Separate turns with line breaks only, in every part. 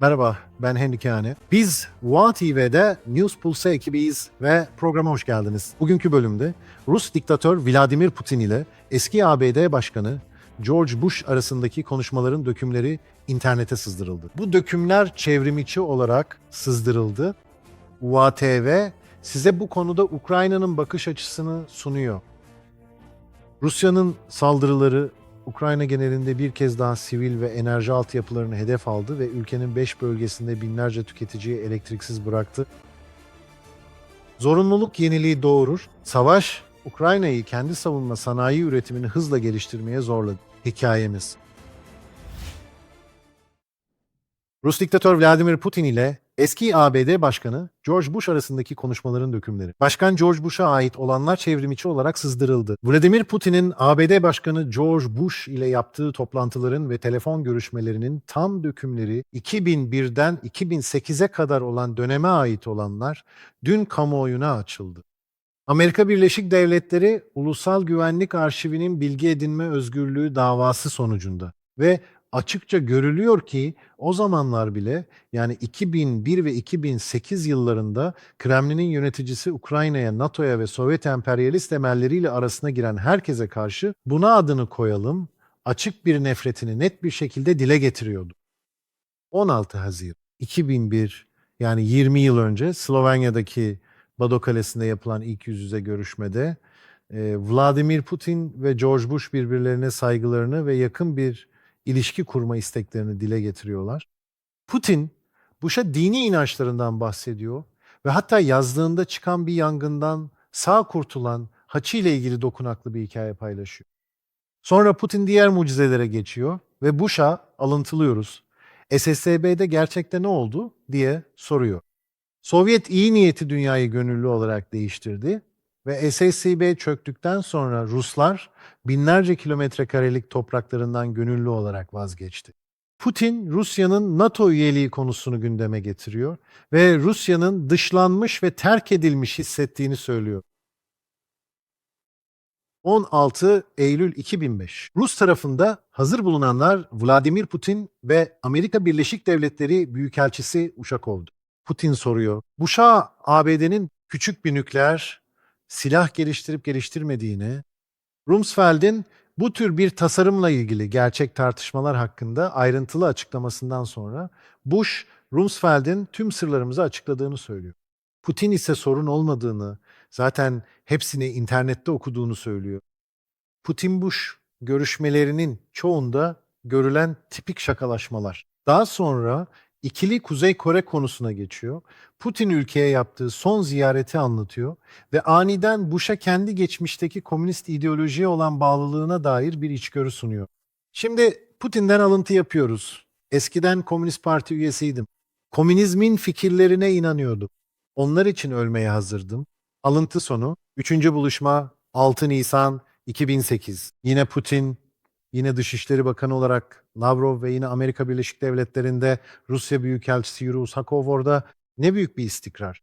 Merhaba, ben Henry Kane. Biz VOA TV'de News Pulse ekibiyiz ve programa hoş geldiniz. Bugünkü bölümde Rus diktatör Vladimir Putin ile eski ABD Başkanı George Bush arasındaki konuşmaların dökümleri internete sızdırıldı. Bu dökümler çevrimiçi olarak sızdırıldı. VOA TV size bu konuda Ukrayna'nın bakış açısını sunuyor. Rusya'nın saldırıları Ukrayna genelinde bir kez daha sivil ve enerji altyapılarını hedef aldı ve ülkenin 5 bölgesinde binlerce tüketiciyi elektriksiz bıraktı. Zorunluluk yeniliği doğurur. Savaş Ukrayna'yı kendi savunma sanayi üretimini hızla geliştirmeye zorladı. Hikayemiz. Rus diktatör Vladimir Putin ile eski ABD Başkanı George Bush arasındaki konuşmaların dökümleri. Başkan George Bush'a ait olanlar çevrimiçi olarak sızdırıldı. Vladimir Putin'in ABD Başkanı George Bush ile yaptığı toplantıların ve telefon görüşmelerinin tam dökümleri 2001'den 2008'e kadar olan döneme ait olanlar dün kamuoyuna açıldı. Amerika Birleşik Devletleri Ulusal Güvenlik Arşivinin bilgi edinme özgürlüğü davası sonucunda ve açıkça görülüyor ki o zamanlar bile yani 2001 ve 2008 yıllarında Kremlin'in yöneticisi Ukrayna'ya, NATO'ya ve Sovyet emperyalist emelleriyle arasına giren herkese karşı buna adını koyalım, açık bir nefretini net bir şekilde dile getiriyordu. 16 Haziran 2001 yani 20 yıl önce Slovenya'daki Bado Kalesi'nde yapılan ilk yüz yüze görüşmede Vladimir Putin ve George Bush birbirlerine saygılarını ve yakın bir ilişki kurma isteklerini dile getiriyorlar. Putin Bush'a dini inançlarından bahsediyor ve hatta yazdığında çıkan bir yangından sağ kurtulan Haçı ile ilgili dokunaklı bir hikaye paylaşıyor. Sonra Putin diğer mucizelere geçiyor ve Bush'a alıntılıyoruz. SSB'de gerçekte ne oldu diye soruyor. Sovyet iyi niyeti dünyayı gönüllü olarak değiştirdi ve SSCB çöktükten sonra Ruslar binlerce kilometre karelik topraklarından gönüllü olarak vazgeçti. Putin, Rusya'nın NATO üyeliği konusunu gündeme getiriyor ve Rusya'nın dışlanmış ve terk edilmiş hissettiğini söylüyor. 16 Eylül 2005. Rus tarafında hazır bulunanlar Vladimir Putin ve Amerika Birleşik Devletleri Büyükelçisi Uşakov'du. Putin soruyor. Bush'a ABD'nin küçük bir nükleer silah geliştirip geliştirmediğini, Rumsfeld'in bu tür bir tasarımla ilgili gerçek tartışmalar hakkında ayrıntılı açıklamasından sonra Bush, Rumsfeld'in tüm sırlarımızı açıkladığını söylüyor. Putin ise sorun olmadığını, zaten hepsini internette okuduğunu söylüyor. Putin-Bush görüşmelerinin çoğunda görülen tipik şakalaşmalar. Daha sonra ikili Kuzey Kore konusuna geçiyor. Putin ülkeye yaptığı son ziyareti anlatıyor ve aniden Bush'a kendi geçmişteki komünist ideolojiye olan bağlılığına dair bir içgörü sunuyor. Şimdi Putin'den alıntı yapıyoruz. Eskiden Komünist Parti üyesiydim. Komünizmin fikirlerine inanıyordum. Onlar için ölmeye hazırdım. Alıntı sonu. Üçüncü buluşma 6 Nisan 2008. Yine Putin, yine Dışişleri Bakanı olarak Lavrov ve yine Amerika Birleşik Devletleri'nde Rusya Büyükelçisi Yuri Usakov orada ne büyük bir istikrar.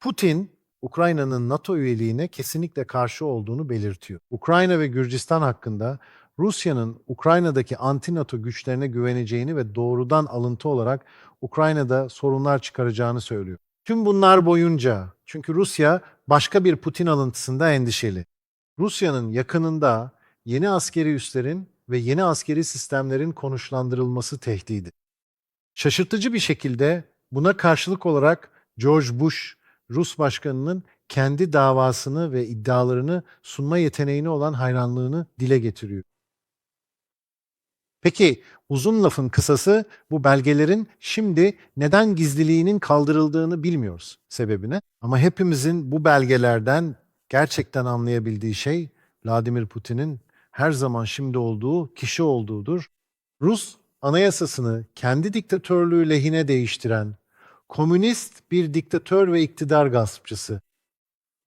Putin, Ukrayna'nın NATO üyeliğine kesinlikle karşı olduğunu belirtiyor. Ukrayna ve Gürcistan hakkında Rusya'nın Ukrayna'daki anti-NATO güçlerine güveneceğini ve doğrudan alıntı olarak Ukrayna'da sorunlar çıkaracağını söylüyor. Tüm bunlar boyunca çünkü Rusya başka bir Putin alıntısında endişeli. Rusya'nın yakınında yeni askeri üslerin ve yeni askeri sistemlerin konuşlandırılması tehdidi. Şaşırtıcı bir şekilde buna karşılık olarak George Bush, Rus başkanının kendi davasını ve iddialarını sunma yeteneğine olan hayranlığını dile getiriyor. Peki uzun lafın kısası bu belgelerin şimdi neden gizliliğinin kaldırıldığını bilmiyoruz sebebine. Ama hepimizin bu belgelerden gerçekten anlayabildiği şey Vladimir Putin'in her zaman şimdi olduğu kişi olduğudur. Rus anayasasını kendi diktatörlüğü lehine değiştiren komünist bir diktatör ve iktidar gaspçısı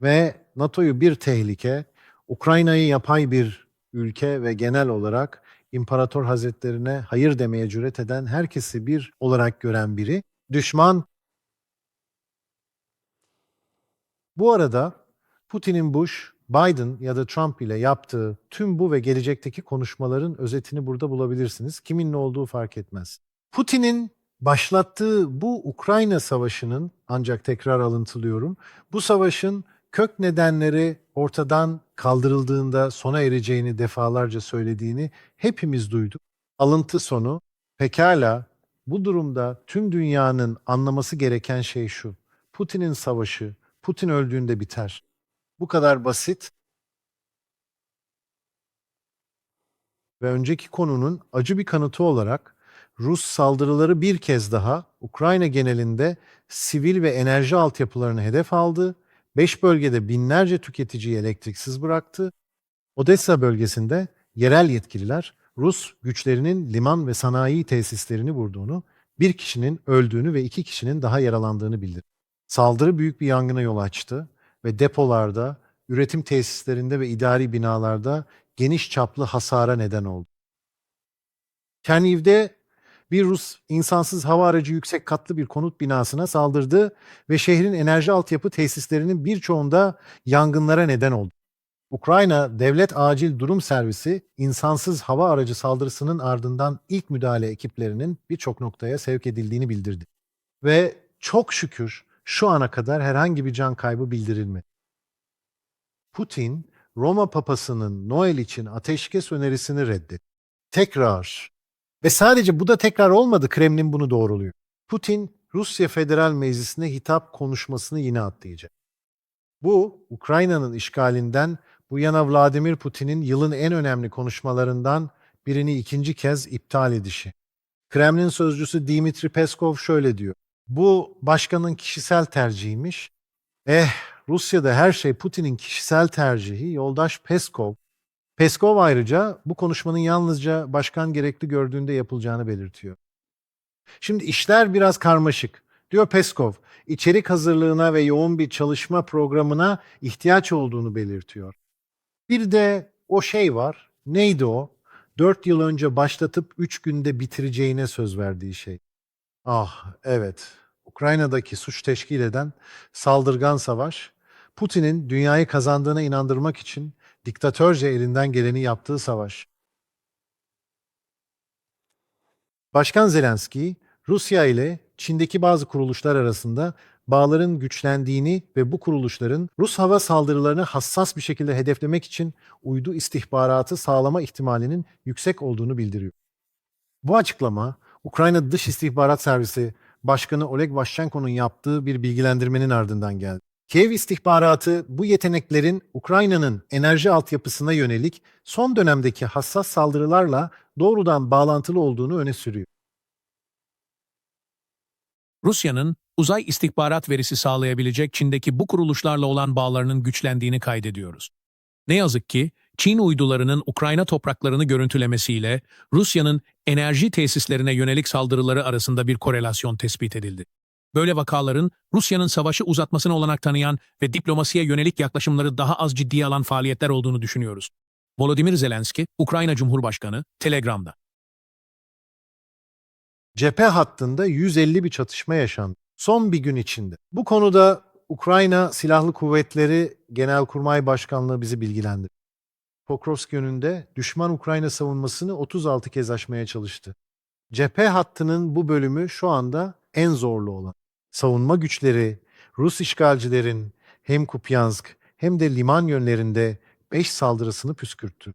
ve NATO'yu bir tehlike, Ukrayna'yı yapay bir ülke ve genel olarak İmparator Hazretlerine hayır demeye cüret eden herkesi bir olarak gören biri. Düşman. Bu arada Putin'in Bush, Biden ya da Trump ile yaptığı tüm bu ve gelecekteki konuşmaların özetini burada bulabilirsiniz. Kimin ne olduğu fark etmez. Putin'in başlattığı bu Ukrayna Savaşı'nın ancak tekrar alıntılıyorum. Bu savaşın kök nedenleri ortadan kaldırıldığında sona ereceğini defalarca söylediğini hepimiz duyduk. Alıntı sonu pekala bu durumda tüm dünyanın anlaması gereken şey şu. Putin'in savaşı Putin öldüğünde biter. Bu kadar basit ve önceki konunun acı bir kanıtı olarak Rus saldırıları bir kez daha Ukrayna genelinde sivil ve enerji altyapılarını hedef aldı. Beş bölgede binlerce tüketiciyi elektriksiz bıraktı. Odessa bölgesinde yerel yetkililer Rus güçlerinin liman ve sanayi tesislerini vurduğunu, bir kişinin öldüğünü ve iki kişinin daha yaralandığını bildirdi. Saldırı büyük bir yangına yol açtı ve depolarda, üretim tesislerinde ve idari binalarda geniş çaplı hasara neden oldu. Kerniv'de bir Rus insansız hava aracı yüksek katlı bir konut binasına saldırdı ve şehrin enerji altyapı tesislerinin birçoğunda yangınlara neden oldu. Ukrayna Devlet Acil Durum Servisi insansız hava aracı saldırısının ardından ilk müdahale ekiplerinin birçok noktaya sevk edildiğini bildirdi. Ve çok şükür şu ana kadar herhangi bir can kaybı bildirilmedi. Putin, Roma Papası'nın Noel için ateşkes önerisini reddetti. Tekrar ve sadece bu da tekrar olmadı, Kremlin bunu doğruluyor. Putin, Rusya Federal Meclisi'ne hitap konuşmasını yine atlayacak. Bu, Ukrayna'nın işgalinden bu yana Vladimir Putin'in yılın en önemli konuşmalarından birini ikinci kez iptal edişi. Kremlin sözcüsü Dimitri Peskov şöyle diyor. Bu başkanın kişisel tercihiymiş. Eh, Rusya'da her şey Putin'in kişisel tercihi. Yoldaş Peskov. Peskov ayrıca bu konuşmanın yalnızca başkan gerekli gördüğünde yapılacağını belirtiyor. Şimdi işler biraz karmaşık. Diyor Peskov, içerik hazırlığına ve yoğun bir çalışma programına ihtiyaç olduğunu belirtiyor. Bir de o şey var. Neydi o? Dört yıl önce başlatıp üç günde bitireceğine söz verdiği şey. Ah evet. Ukrayna'daki suç teşkil eden saldırgan savaş, Putin'in dünyayı kazandığına inandırmak için diktatörce elinden geleni yaptığı savaş. Başkan Zelenski, Rusya ile Çin'deki bazı kuruluşlar arasında bağların güçlendiğini ve bu kuruluşların Rus hava saldırılarını hassas bir şekilde hedeflemek için uydu istihbaratı sağlama ihtimalinin yüksek olduğunu bildiriyor. Bu açıklama, Ukrayna Dış İstihbarat Servisi Başkanı Oleg Vaşchenko'nun yaptığı bir bilgilendirmenin ardından geldi. Kiev istihbaratı bu yeteneklerin Ukrayna'nın enerji altyapısına yönelik son dönemdeki hassas saldırılarla doğrudan bağlantılı olduğunu öne sürüyor.
Rusya'nın uzay istihbarat verisi sağlayabilecek Çin'deki bu kuruluşlarla olan bağlarının güçlendiğini kaydediyoruz. Ne yazık ki Çin uydularının Ukrayna topraklarını görüntülemesiyle Rusya'nın enerji tesislerine yönelik saldırıları arasında bir korelasyon tespit edildi. Böyle vakaların Rusya'nın savaşı uzatmasına olanak tanıyan ve diplomasiye yönelik yaklaşımları daha az ciddiye alan faaliyetler olduğunu düşünüyoruz. Volodymyr Zelenski, Ukrayna Cumhurbaşkanı, Telegram'da.
cephe hattında 150 bir çatışma yaşandı. Son bir gün içinde. Bu konuda Ukrayna Silahlı Kuvvetleri Genelkurmay Başkanlığı bizi bilgilendirdi. Pokrovsk yönünde düşman Ukrayna savunmasını 36 kez aşmaya çalıştı. Cephe hattının bu bölümü şu anda en zorlu olan. Savunma güçleri Rus işgalcilerin hem Kupyansk hem de liman yönlerinde 5 saldırısını püskürttü.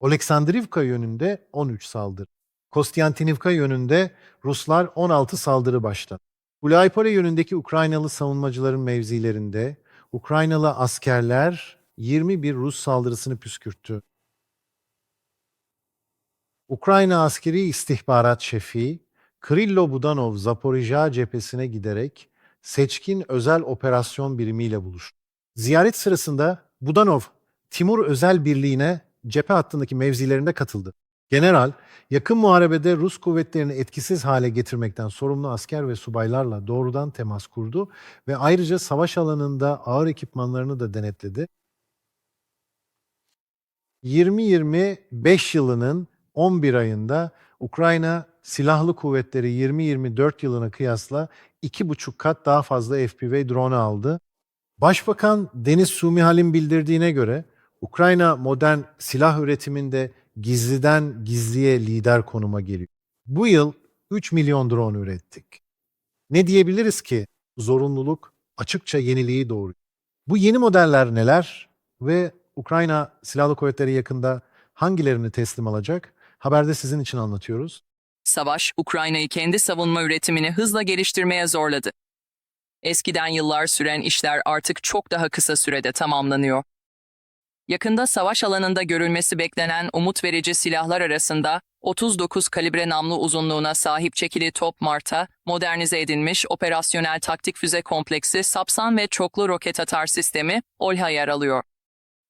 Oleksandrivka yönünde 13 saldırı. Kostyantinivka yönünde Ruslar 16 saldırı başlattı. Gulaypole yönündeki Ukraynalı savunmacıların mevzilerinde Ukraynalı askerler 21 Rus saldırısını püskürttü. Ukrayna askeri istihbarat şefi Krillo Budanov Zaporijya cephesine giderek seçkin özel operasyon birimiyle buluştu. Ziyaret sırasında Budanov, Timur Özel Birliği'ne cephe hattındaki mevzilerinde katıldı. General, yakın muharebede Rus kuvvetlerini etkisiz hale getirmekten sorumlu asker ve subaylarla doğrudan temas kurdu ve ayrıca savaş alanında ağır ekipmanlarını da denetledi. 2025 yılının 11 ayında Ukrayna Silahlı Kuvvetleri 2024 yılına kıyasla 2,5 kat daha fazla FPV drone aldı. Başbakan Deniz Sumihal'in bildirdiğine göre Ukrayna modern silah üretiminde gizliden gizliye lider konuma geliyor. Bu yıl 3 milyon drone ürettik. Ne diyebiliriz ki? Zorunluluk açıkça yeniliği doğuruyor. Bu yeni modeller neler ve Ukrayna Silahlı Kuvvetleri yakında hangilerini teslim alacak? Haberde sizin için anlatıyoruz.
Savaş, Ukrayna'yı kendi savunma üretimini hızla geliştirmeye zorladı. Eskiden yıllar süren işler artık çok daha kısa sürede tamamlanıyor. Yakında savaş alanında görülmesi beklenen umut verici silahlar arasında 39 kalibre namlu uzunluğuna sahip çekili top Marta, modernize edilmiş operasyonel taktik füze kompleksi Sapsan ve çoklu roket atar sistemi OLHA yer alıyor.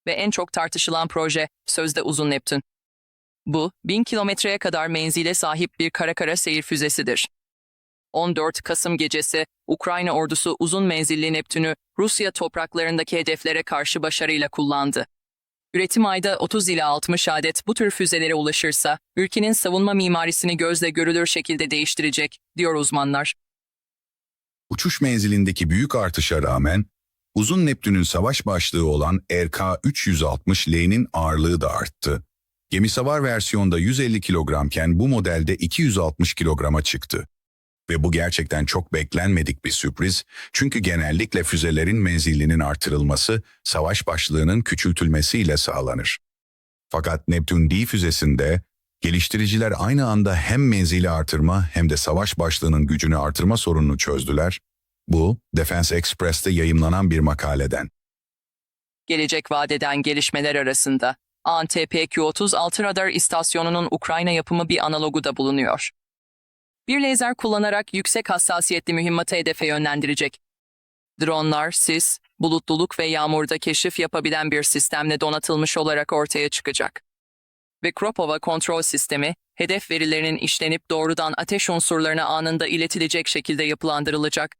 Ve en çok tartışılan proje sözde Uzun Neptün. Bu, 1000 kilometreye kadar menzile sahip bir kara kara seyir füzesidir. 14 Kasım gecesi Ukrayna ordusu uzun menzilli Neptün'ü Rusya topraklarındaki hedeflere karşı başarıyla kullandı. Üretim ayda 30 ila 60 adet bu tür füzelere ulaşırsa, ülkenin savunma mimarisini gözle görülür şekilde değiştirecek, diyor uzmanlar.
Uçuş menzilindeki büyük artışa rağmen, uzun Neptün'ün savaş başlığı olan RK-360L'nin ağırlığı da arttı. Gemisavar versiyonda 150 kilogramken bu modelde 260 kilograma çıktı. Ve bu gerçekten çok beklenmedik bir sürpriz çünkü genellikle füzelerin menzilinin artırılması savaş başlığının küçültülmesiyle sağlanır. Fakat Neptün D füzesinde geliştiriciler aynı anda hem menzili artırma hem de savaş başlığının gücünü artırma sorununu çözdüler. Bu, Defense Express'te yayımlanan bir makaleden.
Gelecek vadeden gelişmeler arasında, ANTP-Q-36 radar istasyonunun Ukrayna yapımı bir analogu da bulunuyor. Bir lazer kullanarak yüksek hassasiyetli mühimmatı hedefe yönlendirecek. Dronlar, sis, bulutluluk ve yağmurda keşif yapabilen bir sistemle donatılmış olarak ortaya çıkacak. Ve Kropova kontrol sistemi, hedef verilerinin işlenip doğrudan ateş unsurlarına anında iletilecek şekilde yapılandırılacak.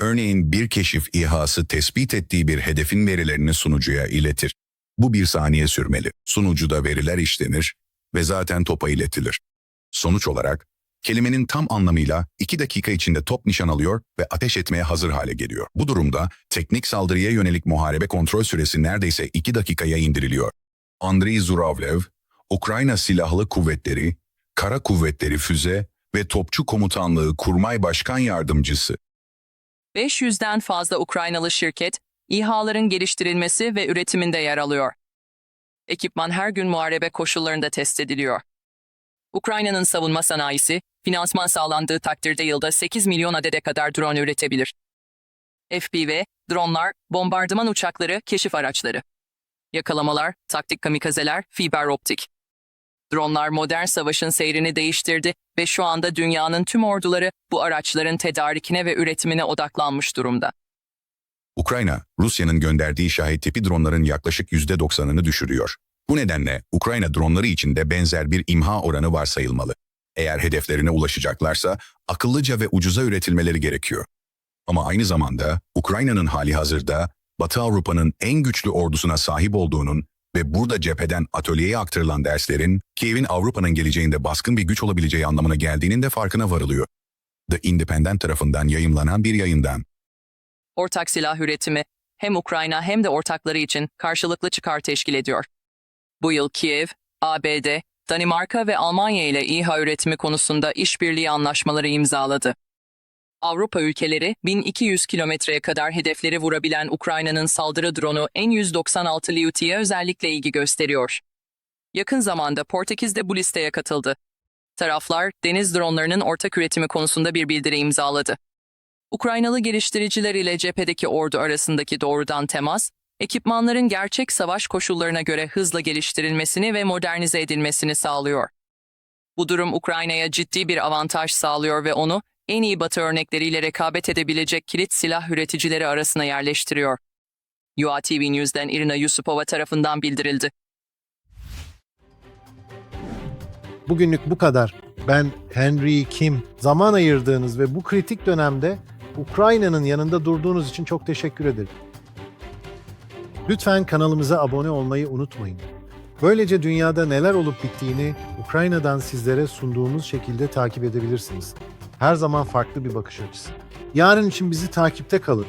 Örneğin bir keşif İHA'sı tespit ettiği bir hedefin verilerini sunucuya iletir. Bu bir saniye sürmeli. Sunucuda veriler işlenir ve zaten topa iletilir. Sonuç olarak, kelimenin tam anlamıyla 2 dakika içinde top nişan alıyor ve ateş etmeye hazır hale geliyor. Bu durumda teknik saldırıya yönelik muharebe kontrol süresi neredeyse 2 dakikaya indiriliyor. Andriy Zuravlev, Ukrayna Silahlı Kuvvetleri, Kara Kuvvetleri Füze ve Topçu Komutanlığı Kurmay Başkan Yardımcısı
500'den fazla Ukraynalı şirket, İHA'ların geliştirilmesi ve üretiminde yer alıyor. Ekipman her gün muharebe koşullarında test ediliyor. Ukrayna'nın savunma sanayisi, finansman sağlandığı takdirde yılda 8 milyon adede kadar drone üretebilir. FPV, dronlar, bombardıman uçakları, keşif araçları. Yakalamalar, taktik kamikazeler, fiber optik. Dronlar modern savaşın seyrini değiştirdi ve şu anda dünyanın tüm orduları bu araçların tedarikine ve üretimine odaklanmış durumda.
Ukrayna, Rusya'nın gönderdiği şahit tipi dronların yaklaşık %90'ını düşürüyor. Bu nedenle Ukrayna dronları için de benzer bir imha oranı varsayılmalı. Eğer hedeflerine ulaşacaklarsa akıllıca ve ucuza üretilmeleri gerekiyor. Ama aynı zamanda Ukrayna'nın hali hazırda Batı Avrupa'nın en güçlü ordusuna sahip olduğunun ve burada cepheden atölyeye aktarılan derslerin Kiev'in Avrupa'nın geleceğinde baskın bir güç olabileceği anlamına geldiğinin de farkına varılıyor. The Independent tarafından yayımlanan bir yayından.
Ortak silah üretimi hem Ukrayna hem de ortakları için karşılıklı çıkar teşkil ediyor. Bu yıl Kiev, ABD, Danimarka ve Almanya ile İHA üretimi konusunda işbirliği anlaşmaları imzaladı. Avrupa ülkeleri 1200 kilometreye kadar hedefleri vurabilen Ukrayna'nın saldırı dronu N-196 Liuti'ye özellikle ilgi gösteriyor. Yakın zamanda Portekiz de bu listeye katıldı. Taraflar deniz dronlarının ortak üretimi konusunda bir bildiri imzaladı. Ukraynalı geliştiriciler ile cephedeki ordu arasındaki doğrudan temas, ekipmanların gerçek savaş koşullarına göre hızla geliştirilmesini ve modernize edilmesini sağlıyor. Bu durum Ukrayna'ya ciddi bir avantaj sağlıyor ve onu en iyi batı örnekleriyle rekabet edebilecek kilit silah üreticileri arasına yerleştiriyor. UATV News'den Irina Yusupova tarafından bildirildi.
Bugünlük bu kadar. Ben Henry Kim. Zaman ayırdığınız ve bu kritik dönemde Ukrayna'nın yanında durduğunuz için çok teşekkür ederim. Lütfen kanalımıza abone olmayı unutmayın. Böylece dünyada neler olup bittiğini Ukrayna'dan sizlere sunduğumuz şekilde takip edebilirsiniz. Her zaman farklı bir bakış açısı. Yarın için bizi takipte kalın.